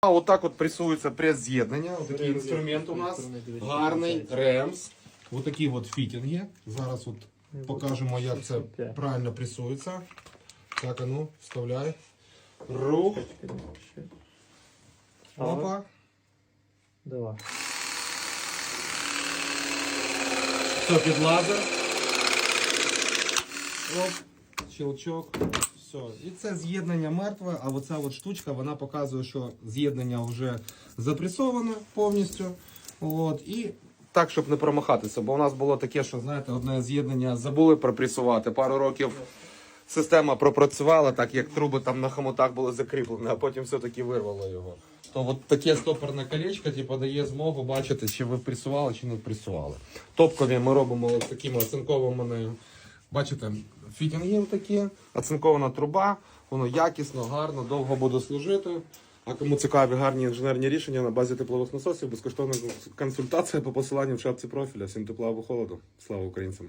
А отак от пресується прес-з'єднання. Отакий інструмент у нас. Гарний ремс. Ось такі от фітінги. Зараз от покажемо, як це правильно пресується. Так, а ну, вставляй. Рух. Опа. Давай. Все під лазер. Оп, щелчок. Все. І це з'єднання мертве, а оця от штучка вона показує, що з'єднання вже запресоване повністю. От. І так, щоб не промахатися. Бо у нас було таке, що знаєте, одне з'єднання забули пропресувати. Пару років система пропрацювала, так як труби там на хомутах були закріплені, а потім все-таки вирвало його. То от таке стопорне колечко типу, дає змогу бачити, чи ви пресували, чи не пресували. Топкові ми робимо от такими оцинкованими, бачите, фітінги такі, оцинкована труба, воно якісно, гарно, довго буде служити. А кому цікаві гарні інженерні рішення на базі теплових насосів, безкоштовна консультація по посиланню в шапці профіля. Всім тепла холоду. Слава українцям!